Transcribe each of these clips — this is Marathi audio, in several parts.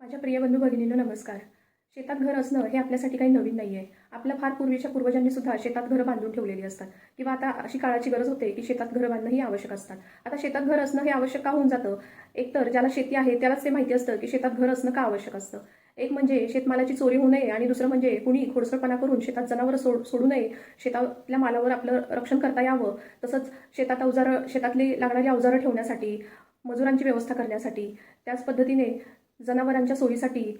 माझ्या प्रिय बंधू भगिनींनो नमस्कार. शेतात घर असणं हे आपल्यासाठी काही नवीन नाही आहे आपल्या फार पूर्वीच्या पूर्वजांनी सुद्धा शेतात घरं बांधून ठेवलेली असतात. किंवा आता अशी काळाची गरज होते की शेतात घरं बांधणं ही आवश्यक असतात. आता शेतात घर असणं हे आवश्यक का होऊन जातं? एकतर ज्याला शेती आहे त्यालाच ते माहिती असतं की शेतात घर असणं का आवश्यक असतं? एक म्हणजे शेतमालाची चोरी होऊ नये आणि दुसरं म्हणजे कुणी खोडसळपणा करून शेतात जनावरं सोड सोडू नये. शेतातल्या मालावर आपलं रक्षण करता यावं. तसंच शेतात अवजारं शेतातली लागणारी अवजारं ठेवण्यासाठी मजुरांची व्यवस्था करण्यासाठी त्याच पद्धतीने जनावरांच्या सोयीसाठी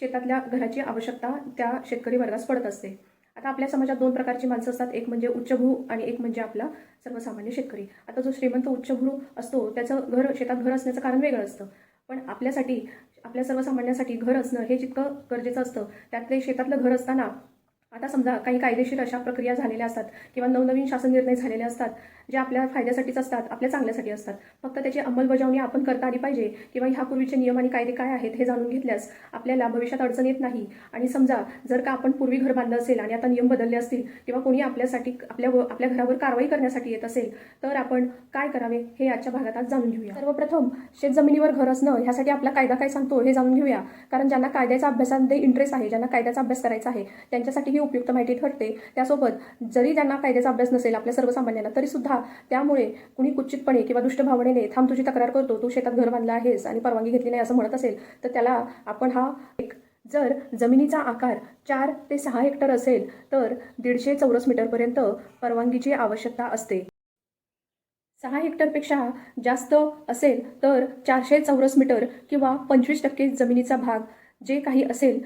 शेतातल्या घराची आवश्यकता त्या शेतकरी वर्गास पडत असते. आता आपल्या समाजात दोन प्रकारची माणसं असतात. एक म्हणजे उच्चभ्रू आणि एक म्हणजे आपला सर्वसामान्य शेतकरी. आता जो श्रीमंत उच्चभ्रू असतो त्याचं घर शेतात घर असण्याचं कारण वेगळं असतं. पण आपल्यासाठी आपल्या सर्वसामान्यासाठी घर असणं हे जितकं गरजेचं असतं त्यातले शेतातलं घर असताना आता समजा काही कायदेशीर अशा प्रक्रिया झालेल्या असतात किंवा नवनवीन शासन निर्णय झालेले असतात जे आपल्या फायद्यासाठीच असतात आपल्या चांगल्यासाठी असतात. फक्त त्याची अंमलबजावणी आपण करता आली पाहिजे किंवा ह्यापूर्वीचे नियम आणि कायदे काय आहेत हे जाणून घेतल्यास आपल्याला भविष्यात अडचण येत नाही. आणि समजा जर का आपण पूर्वी घर बांधलं असेल आणि आता नियम बदलले असतील किंवा कोणी आपल्यासाठी आपल्या आपल्या घरावर कारवाई करण्यासाठी येत असेल तर आपण काय करावे हे आजच्या भागात आज जाणून घेऊया. सर्वप्रथम शेतजमिनीवर घर असणं ह्यासाठी आपला कायदा काय सांगतो हे जाणून घेऊया. कारण ज्यांना कायद्याच्या अभ्यासामध्ये इंटरेस्ट आहे ज्यांना कायद्याचा अभ्यास करायचा आहे त्यांच्यासाठी ही उपयुक्त माहिती ठरते त्यासोबत जरी ज्यांना कायद्याचा अभ्यास नसेल आपल्या सर्वसामान्यांना तरी सुद्धा त्यामुळे कुणी कुचितपणे किंवा दुष्ट भावनेने थांब तुझी तक्रार करतो तू शेतात घर बांधला आहेस आणि परवानगी घेतली नाही असं म्हणत असेल तर त्याला आपण हा एक जर जमिनीचा आकार चार ते सहा हेक्टर असेल तर दीडशे चौरस मीटरपर्यंत परवानगीची आवश्यकता असते. सहा हेक्टरपेक्षा जास्त असेल तर चारशे चौरस मीटर किंवा पंचवीस टक्के जमिनीचा भाग जे काही असेल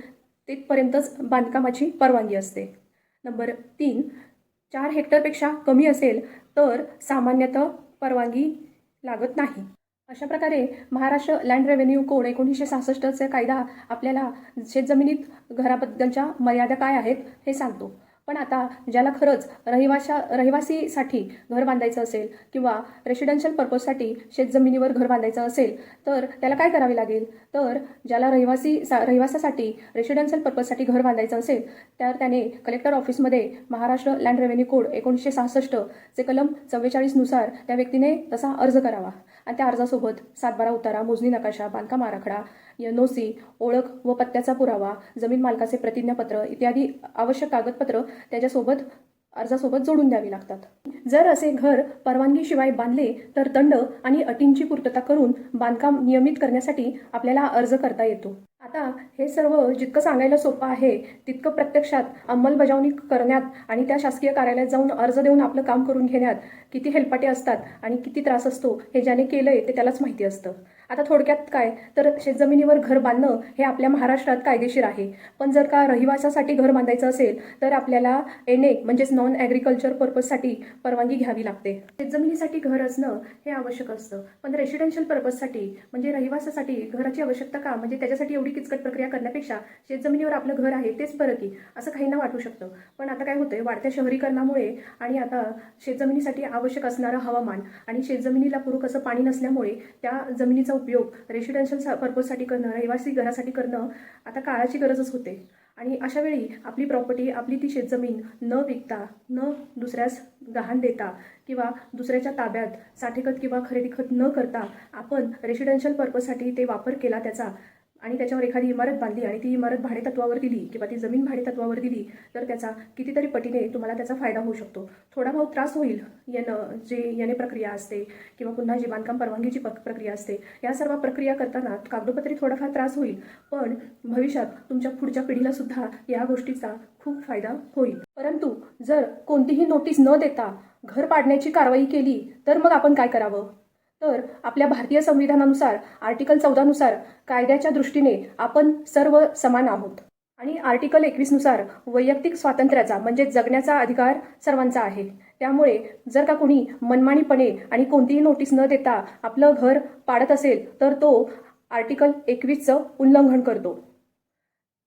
तिथपर्यंतच बांधकामाची परवानगी असते. नंबर तीन चार हेक्टरपेक्षा कमी असेल तर सामान्यतः परवानगी लागत नाही. अशा प्रकारे महाराष्ट्र लँड रेव्हेन्यू कोड एकोणीसशे सहासष्टचा कायदा आपल्याला शेतजमिनीत घराबद्दलच्या मर्यादा काय आहेत हे सांगतो. पण आता ज्याला खरंच रहिवाशा रहिवासीसाठी घर बांधायचं असेल किंवा रेसिडेन्शियल पर्पजसाठी शेतजमिनीवर घर बांधायचं असेल तर त्याला काय करावे लागेल? तर ज्याला रहिवासी सा रहिवासासाठी रेसिडेन्शियल पर्पजसाठी घर बांधायचं असेल तर त्याने कलेक्टर ऑफिसमध्ये महाराष्ट्र लँड रेव्हेन्यू कोड एकोणीसशे सहासष्ट चे कलम चव्वेचाळीसनुसार त्या व्यक्तीने तसा अर्ज करावा. आणि त्या अर्जासोबत सातबारा उतारा मोजणी नकाशा बांधकाम आराखडा एन ओ सी ओळख व पत्त्याचा पुरावा जमीन मालकाचे प्रतिज्ञापत्र इत्यादी आवश्यक कागदपत्र त्याच्यासोबत अर्जासोबत जोडून द्यावी लागतात. जर असे घर परवानगीशिवाय बांधले तर दंड आणि अटींची पूर्तता करून बांधकाम नियमित करण्यासाठी आपल्याला अर्ज करता येतो. आता हे सर्व जितकं सांगायला सोपं आहे तितकं प्रत्यक्षात अंमलबजावणी करण्यात आणि त्या शासकीय कार्यालयात जाऊन अर्ज देऊन आपलं काम करून घेण्यात किती हेलपाटे असतात आणि किती त्रास असतो हे ज्याने केलंय ते त्यालाच माहिती असतं. आता थोडक्यात काय? तर शेतजमिनीवर घर बांधणं हे आपल्या महाराष्ट्रात कायदेशीर आहे. पण जर का रहिवासासाठी घर बांधायचं असेल तर आपल्याला एने म्हणजेच नॉन ॲग्रिकल्चर पर्पजसाठी परवानगी घ्यावी लागते. शेतजमिनीसाठी घर असणं हे आवश्यक असतं. पण रेसिडेन्शियल पर्पजसाठी म्हणजे रहिवासासाठी घराची आवश्यकता का? म्हणजे त्याच्यासाठी एवढी किचकट प्रक्रिया करण्यापेक्षा शेतजमिनीवर आपलं घर आहे तेच बरं की असं काहींना वाटू शकतं. पण आता काय होतंय? वाढत्या शहरीकरणामुळे आणि आता शेतजमिनीसाठी आवश्यक असणारं हवामान आणि शेतजमिनीला पूरक असं पाणी नसल्यामुळे त्या जमिनीचा उपयोग रेसिडेन्शियल पर्पजसाठी करणं रहिवासी घरासाठी करणं आता काळाची गरजच होते. आणि अशा वेळी आपली प्रॉपर्टी आपली ती शेतजमीन न विकता न दुसऱ्यास गहाण देता किंवा दुसऱ्याच्या ताब्यात साठेखत किंवा खरेदी खत न करता आपण रेसिडेन्शियल पर्पजसाठी ते वापर केला त्याचा आणि त्याच्यावर एखादी इमारत बांधली आणि ती इमारत भाडेतत्वावर दिली किंवा ती जमीन भाडेतत्वावर दिली तर त्याचा कितीतरी पटीने तुम्हाला त्याचा फायदा होऊ शकतो. थोडा बहुत त्रास होईल येणं जे येणे प्रक्रिया असते किंवा पुन्हा जी बांधकाम परवानगीची प्रक्रिया असते या सर्व प्रक्रिया करताना कागदोपत्री थोडाफार त्रास होईल पण भविष्यात तुमच्या पुढच्या पिढीला सुद्धा या गोष्टीचा खूप फायदा होईल. परंतु जर कोणतीही नोटीस न देता घर पाडण्याची कारवाई केली तर मग आपण काय करावं? तर आपल्या भारतीय संविधानानुसार आर्टिकल चौदानुसार कायद्याच्या दृष्टीने आपण सर्व समान आहोत. आणि आर्टिकल एकवीसनुसार वैयक्तिक स्वातंत्र्याचा म्हणजे जगण्याचा अधिकार सर्वांचा आहे. त्यामुळे जर का कोणी मनमानीपणे आणि कोणतीही नोटीस न देता आपलं घर पाडत असेल तर तो आर्टिकल एकवीसचं उल्लंघन करतो.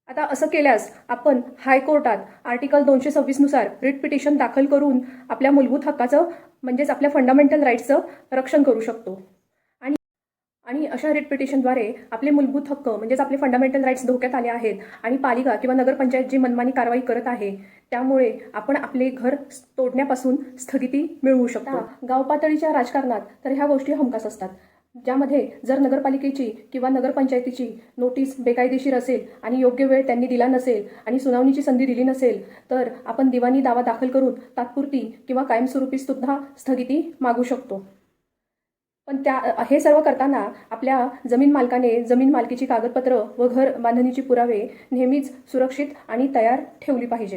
आता असं केल्यास आपण हायकोर्टात आर्टिकल दोनशे सव्वीसनुसार रिट पिटिशन दाखल करून आपल्या मूलभूत हक्काचं म्हणजेच आपल्या फंडामेंटल राईट्सचं रक्षण करू शकतो. आणि आणि अशा रिट पिटिशनद्वारे आपले मूलभूत हक्क म्हणजेच आपले फंडामेंटल राईट्स धोक्यात आले आहेत आणि पालिका किंवा नगरपंचायत जी मनमानी कारवाई करत आहे त्यामुळे आपण आपले घर तोडण्यापासून स्थगिती मिळवू शकतो. गाव पातळीच्या राजकारणात तर ह्या गोष्टी हमखास असतात. ज्यामध्ये जर नगरपालिकेची किंवा नगरपंचायतीची नोटीस बेकायदेशीर असेल आणि योग्य वेळ त्यांनी दिला नसेल आणि सुनावणीची संधी दिली नसेल तर आपण दिवाणी दावा दाखल करून तात्पुरती किंवा कायमस्वरूपी सुद्धा स्थगिती मागू शकतो. पण त्या हे सर्व करताना आपल्या जमीन मालकाने जमीन मालकीची कागदपत्र व घर बांधणीची पुरावे नेहमीच सुरक्षित आणि तयार ठेवली पाहिजे.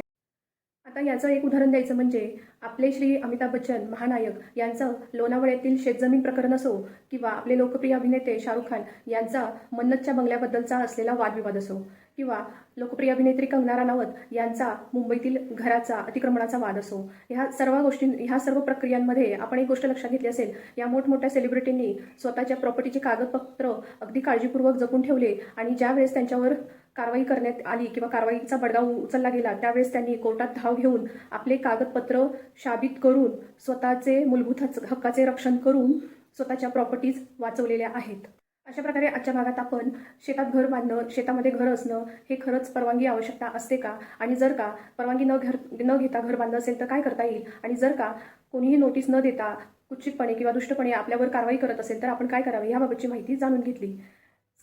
आता याचं एक उदाहरण द्यायचं म्हणजे आपले श्री अमिताभ बच्चन महानायक यांचं लोणावळ्यातील शेतजमीन प्रकरण असो किंवा आपले लोकप्रिय अभिनेते शाहरुख खान यांचा मन्नतच्या बंगल्याबद्दलचा असलेला वादविवाद असो. किंवा लोकप्रिय अभिनेत्री कंगना राणावत यांचा मुंबईतील घराचा अतिक्रमणाचा वाद असो. ह्या सर्व गोष्टी ह्या सर्व प्रक्रियांमध्ये आपण एक गोष्ट लक्षात घेतली असेल या मोठमोठ्या सेलिब्रिटींनी स्वतःच्या प्रॉपर्टीची कागदपत्र अगदी काळजीपूर्वक जपून ठेवले आणि ज्यावेळेस त्यांच्यावर कारवाई करण्यात आली किंवा कारवाईचा बडगा उचलला गेला त्यावेळेस त्यांनी कोर्टात धाव घेऊन आपले कागदपत्र शाबित करून स्वतःचे मूलभूत हच- हक्काचे रक्षण करून स्वतःच्या प्रॉपर्टीज वाचवलेल्या आहेत. अशा प्रकारे आजच्या भागात आपण शेतात घर बांधणं शेतामध्ये घर असणं हे खरंच परवानगी आवश्यकता असते का? आणि जर का परवानगी न घर न घेता घर बांधलं असेल तर काय करता येईल? आणि जर का कोणीही नोटीस न देता कुचितपणे किंवा दुष्टपणे आपल्यावर कारवाई करत असेल तर आपण काय करावे? याबाबतची माहिती जाणून घेतली.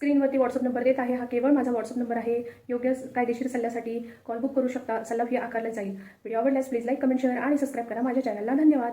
स्क्रीनवरती व्हॉट्सअप नंबर देत आहे. हा केवळ माझा व्हॉट्सअप नंबर आहे. योग्य कायदेशीर सल्ल्यासाठी कॉल बुक करू शकता. सल्ला फी आकारला जाईल. व्हिडिओ आवडल्यास प्लीज लाईक कमेंट शेअर आणि सबस्क्राईब करा. माझ्या चॅनलला धन्यवाद.